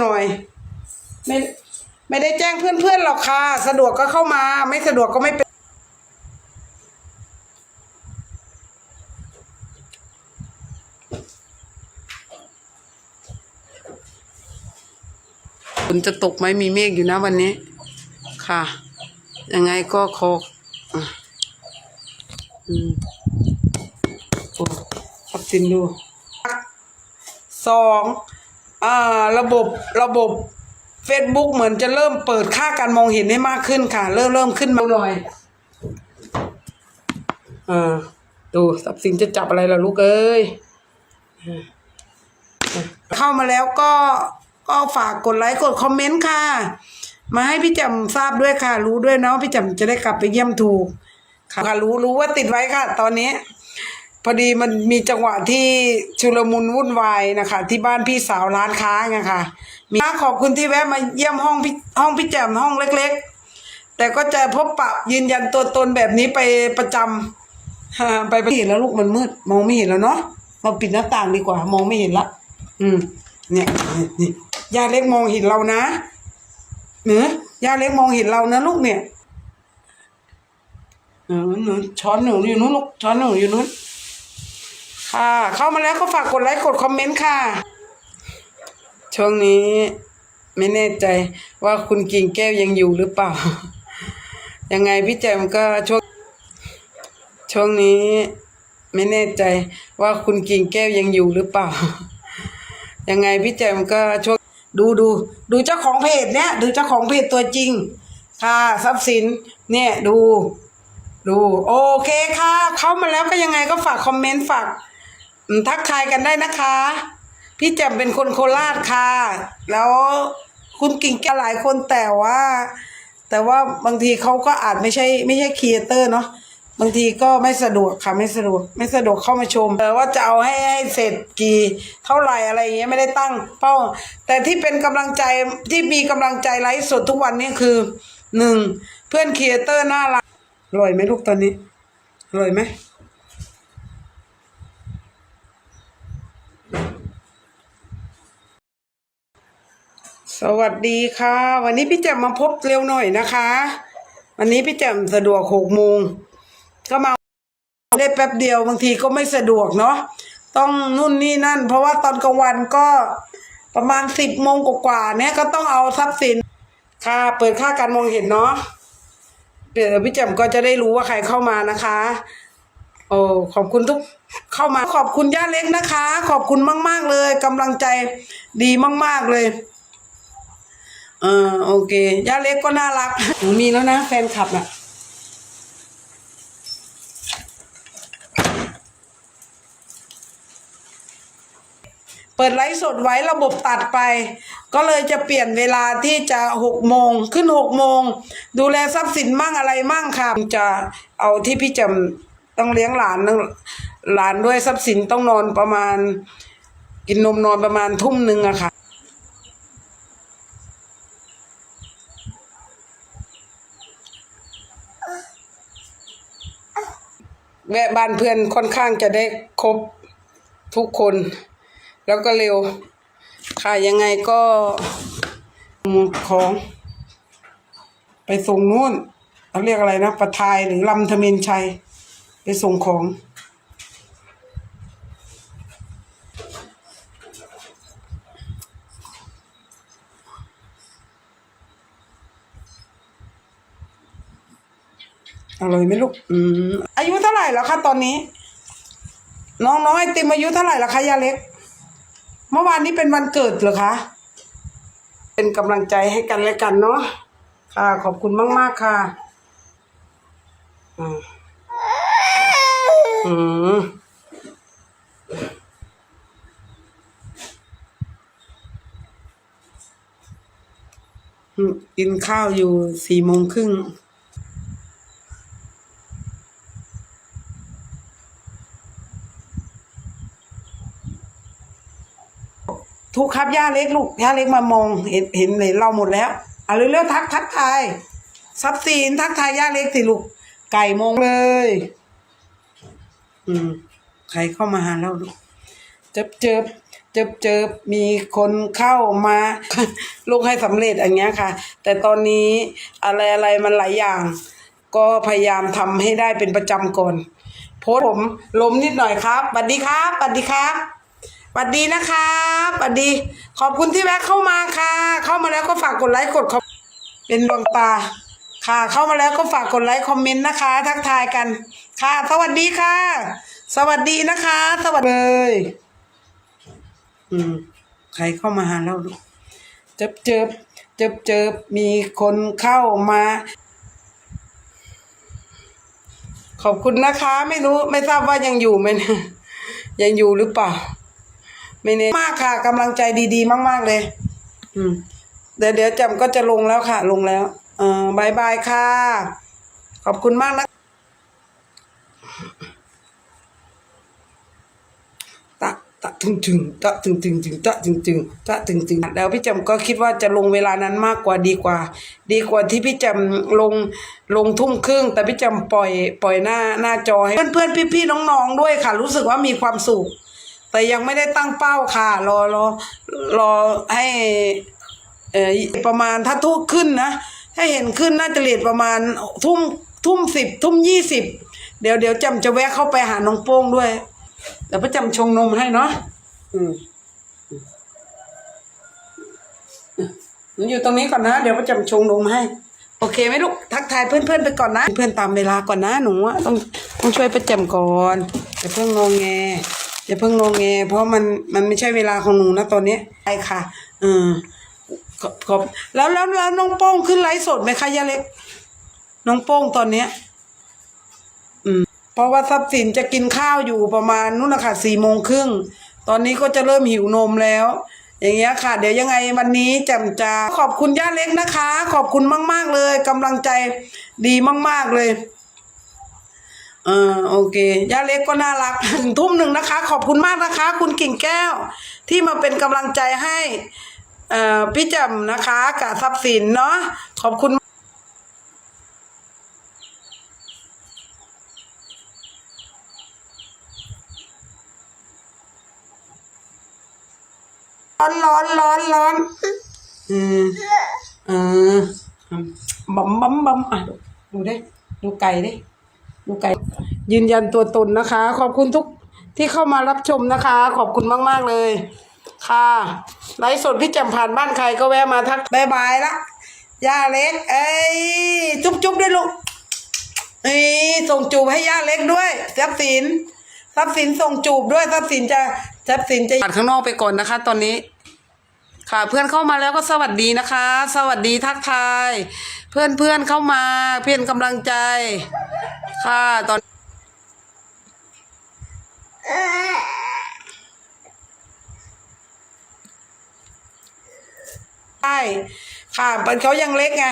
หน่อย ไม่ไม่ได้แจ้งเพื่อนๆหรอกค่ะ สะดวกก็เข้ามา ไม่สะดวกก็ไม่เป็นฝนจะตกไหมมีเมฆอยู่นะวันนี้ ค่ะ ยังไงก็ขอกอืมโอ้ขับสินดูสอง ระบบระบบ Facebook เหมือนจะเริ่มเปิดค่าการมองเห็นให้มากขึ้นค่ะ เริ่มเริ่มขึ้นมาหน่อยอ่าดูทรัพย์สินจะจับอะไรล่ะลูกเอ้ยเข้ามาแล้วก็ก็ฝากกดไลค์กดคอมเมนต์ค่ะ มาให้พี่แจำทราบด้วยค่ะ รู้ด้วยเนาะพี่แจำจะได้กลับไปเยี่ยมถูกค่ะรู้รู้ว่าติดไว้ค่ะ ตอนนี้ พอดีมันมีจังหวะที่ชุลมุนวุ่นวายนะคะ ที่บ้านพี่สาวร้านค้าไงค่ะมีขอบคุณที่แวะมาเยี่ยมห้องพี่ห้องพี่แจมห้องเล็ก ๆ แต่ก็จะพบปะยืนยันตัวตนแบบนี้ไปประจำฮ่าไปไม่เห็นแล้วลูกมันมืด มองไม่เห็นแล้วเนาะมาปิดหน้าต่างดีกว่า มองไม่เห็นละ อืม เนี่ยนี่ยาเล็กมองเห็นเรานะเนื้อยาเล็กมองเห็นเรานะลูกเนี่ยเออหนูช้อนหนูอยู่นู้นลูกช้อนหนูอยู่นู้น ค่ะ เข้ามาแล้วก็ฝากกดไลค์กดคอมเมนต์ค่ะ ช่วงนี้ไม่แน่ใจว่าคุณกิ่งแก้วยังอยู่หรือเปล่า ยังไงพี่แจมก็ช่วงช่วงนี้ไม่แน่ใจว่าคุณกิ่งแก้วยังอยู่หรือเปล่า ยังไงพี่แจมก็ช่วงดูดูดูเจ้าของเพจเนี่ยดูเจ้าของเพจตัวจริง ค่ะทรัพย์สินเนี่ยดูดูโอเคค่ะ เข้ามาแล้วก็ยังไงก็ฝากคอมเมนต์ฝาก ทักทายกันได้นะคะ พี่แจมเป็นคนโคราชค่ะ แล้วคุณกิ่งแกหลายคนแต่ว่า แต่ว่าบางทีเขาก็อาจไม่ใช่ไม่ใช่ครีเอเตอร์เนาะบางทีก็ไม่สะดวกค่ะไม่สะดวก ไม่สะดวกเข้ามาชมแต่ว่าจะเอาให้ให้เสร็จกี่เท่าไหร่อะไรอย่างเงี้ยไม่ได้ตั้งเป้า แต่ที่เป็นกำลังใจที่มีกำลังใจไลฟ์สดทุกวันนี้คือหนึ่งเพื่อนครีเอเตอร์น่ารักอร่อยไหมลูกตอนนี้อร่อยไหม วัสดีค่ะ วันนี้พี่แจ่มมาพบเร็วหน่อยนะคะ วันนี้พี่แจ่มสะดวกหกโมงก็มาได้แป๊บเดียวบางทีก็ไม่สะดวกเนาะต้องนู่นนี่นั่น เพราะว่าตอนกลางวันก็ประมาณสิบโมงกว่าๆเนี่ยก็ต้องเอาทรัพย์สิน ค่ะ เปิดค่าการมองเห็นเนาะเดี๋ยวพี่แจ่มก็จะได้รู้ว่าใครเข้ามานะคะโอ้ขอบคุณทุกเข้ามาขอบคุณย่าเล็กนะคะ ขอบคุณมาก ๆเลยกำลังใจดีมาก ๆเลย เออโอเคย่าเล็กก็น่ารักหนูมีแล้วนะแฟนคลับน่ะเปิดไลฟ์สดไว้ระบบตัดไป ก็เลยจะเปลี่ยนเวลาที่จะหกโมงขึ้นหกโมง ดูแลทรัพย์สินมั่งอะไรมั่งค่ะ จะเอาที่พี่จำต้องเลี้ยงหลานหลานด้วยทรัพย์สินต้องนอนประมาณ กินนมนอนประมาณทุ่มหนึ่งอะค่ะ แวะบ้านเพื่อนค่อนข้างจะได้ครบทุกคน แล้วก็เร็ว ค่ะยังไงก็ของ ไปส่งนู่นเขาเรียกอะไรนะ ประทายหรือลำธเมนชัย ไปส่งของ อร่อยไหมลูกอืมอายุเท่าไหร่แล้วคะตอนนี้ น้องน้องไอติมอายุเท่าไหร่แล้วคะยาเล็ก เมื่อวานนี้เป็นวันเกิดเหรอคะ เป็นกำลังใจให้กันและกันเนาะค่ะ ขอบคุณมากๆค่ะอืมกินข้าวอยู่สี่โมงครึ่ง ทุกครับย่าเล็กลูกย่าเล็กมามองเห็นเห็นเห็นเราหมดแล้วเอาเร็วๆทักทักทายทรัพย์สินทักทายย่าเล็กสิลูกไก่มองเลย อืมใครเข้ามาหาเราลูกเจิบเจิบเจอเจอมีคนเข้ามาลูกให้สำเร็จอย่างเงี้ยค่ะ แต่ตอนนี้อะไรอะไรมันหลายอย่าง ก็พยายามทำให้ได้เป็นประจำก่อนโพสผมล้มนิดหน่อยครับสวัสดีครับสวัสดีครับ สวัสดีนะครับสวัสดี ขอบคุณที่แวะเข้ามาค่ะ เข้ามาแล้วก็ฝากกดไลค์กดคอมเป็นดวงตา ค่ะ เข้ามาแล้วก็ฝากกดไลค์คอมเมนต์นะคะ ทักทายกัน ค่ะ สวัสดีค่ะ สวัสดีนะคะ สวัสดีเลยอืมใครเข้ามาหาเราลูกเจิบเจิบเจิบเจิบมีคนเข้ามา ขอบคุณนะคะ ไม่รู้ไม่ทราบว่ายังอยู่ไหมนะยังอยู่หรือเปล่า ไม่แน่มากค่ะกำลังใจดีๆ มาก ๆเลย อืม เดี๋ยวเดี๋ยวจำก็จะลงแล้วค่ะ ลงแล้วเออบายบายค่ะ ขอบคุณมากนะ ตะตะถึงถึงตะถึงถึงถึงตะถึงถึงตะถึงถึงแล้วพี่จำก็คิดว่าจะลงเวลานั้นมากกว่าดีกว่า ดีกว่าที่พี่จำลงลงทุ่มครึ่ง แต่พี่จำปล่อยปล่อยหน้าหน้าจอให้เพื่อนๆพี่ๆน้องๆด้วยค่ะ รู้สึกว่ามีความสุข แต่ยังไม่ได้ตั้งเป้าค่ะ รอรอรอให้เออประมาณถ้าทุ่มขึ้นนะถ้เห็นขึ้นน่าจะเลทประมาณทุ่มทุ่มสิบทุ่มยี่สิบเดี๋ยวเดี๋ยวจำจะแวะเข้าไปหาน้องโป้งด้วยเดี๋ยวประจำชงนมให้เนาะอืมหนูอยู่ตรงนี้ก่อนนะ เดี๋ยวประจำชงนมให้ โอเคไหมลูกทักทายเพื่อนๆไปก่อนนะ เพื่อนตามเวลาก่อนนะหนูอะต้องต้องช่วยประจำก่อนอย่าเพิ่งงงแง อย่าเพิ่งงงแงเพราะมันมันไม่ใช่เวลาของหนูนะตอนนี้ใช่ค่ะเออขอบขอบแล้วแล้วแล้วน้องโป้งขึ้นไลฟ์สดไหมคะยาเล็ก น้องโป้งตอนเนี้ย อืม เพราะว่าทรัพย์สินจะกินข้าวอยู่ประมาณนู่นนะคะสี่โมงครึ่งตอนนี้ก็จะเริ่มหิวนมแล้ว อย่างเงี้ยค่ะ เดี๋ยวยังไงวันนี้แจ่มจะขอบคุณย่าเล็กนะคะ ขอบคุณมาก ๆเลยกำลังใจดีมาก ๆเลย เออโอเคย่าเล็กก็น่ารักถึงทุ่มหนึ่งนะคะ ขอบคุณมากนะคะ คุณกิ่งแก้ว ที่มาเป็นกำลังใจให้เอ่อพี่แจำนะคะกับทรัพย์สินเนาะขอบคุณร้อนร้อนร้อนร้อนอืมเออบัมบัมบัมอะดูดูได้ดูไก่ด้ ดูไก่ยืนยันตัวตนนะคะ ขอบคุณทุกที่เข้ามารับชมนะคะ ขอบคุณมาก ๆ เลย ค่ะไลฟ์สดพี่แจำผ่านบ้านใครก็แวะมาทักบายบายละย่าเล็ก เอ้ยจุ๊บจุ๊บด้วยลูกเอ้ยส่งจูบให้ย่าเล็กด้วยทรัพย์สินทรัพย์สินส่งจูบด้วยทรัพย์สินจะทรัพย์สินจะปัดข้างนอกไปก่อนนะคะ ตอนนี้ ค่ะ เพื่อนเข้ามาแล้วก็สวัสดีนะคะ สวัสดีทักทาย เพื่อนเพื่อนเข้ามา เพื่อนกำลังใจ ค่ะตอนใช่ค่ะเป็นเขายังเล็กไง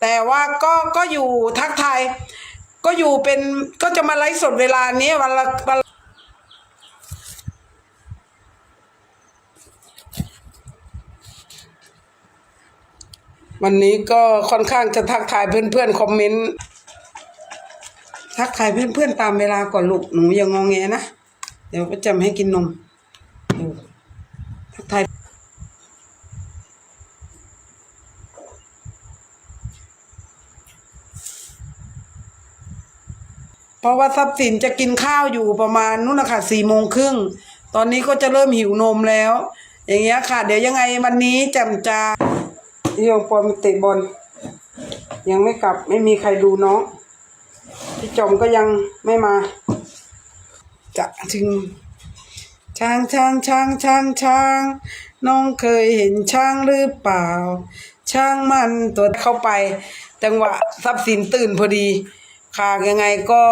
แต่ว่าก็ก็อยู่ทักทายก็อยู่เป็นก็จะมาไลฟ์สดเวลานี้วันละวันวันนี้ก็ค่อนข้างจะทักทายเพื่อนๆคอมเมนต์ ทักทายเพื่อนๆตามเวลาก่อนลูกหนูอย่างงองแงนะ เดี๋ยวประจำให้กินนมทักทายเพราะว่าทรัพย์สินจะกินข้าวอยู่ประมาณนู่นนะคะสี่โมงครึ่ง ตอนนี้ก็จะเริ่มหิวนมแล้ว อย่างเงี้ยค่ะ เดี๋ยวยังไงวันนี้แจมจะโยงปอมเตะบอลยังไม่กลับไม่มีใครดูน้อง พี่จอมก็ยังไม่มา จะถึง ช้างช้างช้างช้างช้างน้องเคยเห็นช้างหรือเปล่า ช้างมันตัวเข้าไป จังหวะทรัพย์สินตื่นพอดีค่ะยังไงก็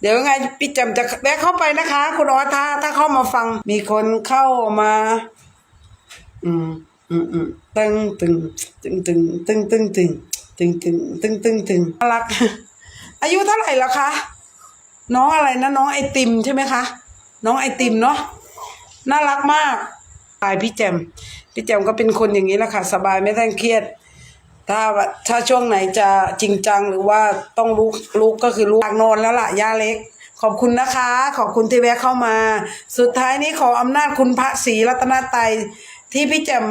เดี๋ยวยังไงพี่จำจะแวะเข้าไปนะคะ คุณออถ้าถ้าเข้ามาฟัง มีคนเข้ามา อืมอืมอืมตึงตึงตึงตึงตึงตึงตึงตึงตึงตึงตึงตึงน่ารัก อายุเท่าไหร่แล้วคะ น้องอะไรนะน้องไอติมใช่ไหมคะ น้องไอติมเนาะน่ารักมากตายพี่แจมพี่แจมก็เป็นคนอย่างนี้แหละค่ะ สบายไม่ต้องเครียด ถ้าว่าถ้าช่วงไหนจะจริงจังหรือว่าต้องลุกลุกก็คือลุกอากนอนแล้วล่ะย่าเล็ก ขอบคุณนะคะ ขอบคุณที่แวะเข้ามา สุดท้ายนี้ขออำนาจคุณพระศรีรัตนตรัยที่พี่แจม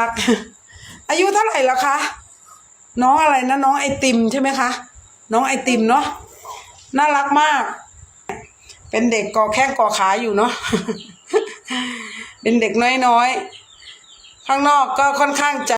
รัก อายุเท่าไหร่แล้วคะ น้องอะไรนะน้องไอติมใช่ไหมคะ น้องไอติมเนาะ น่ารักมาก เป็นเด็กก่อแข้งก่อขาอยู่เนาะ เป็นเด็กน้อยๆ ข้างนอกก็ค่อนข้างจะ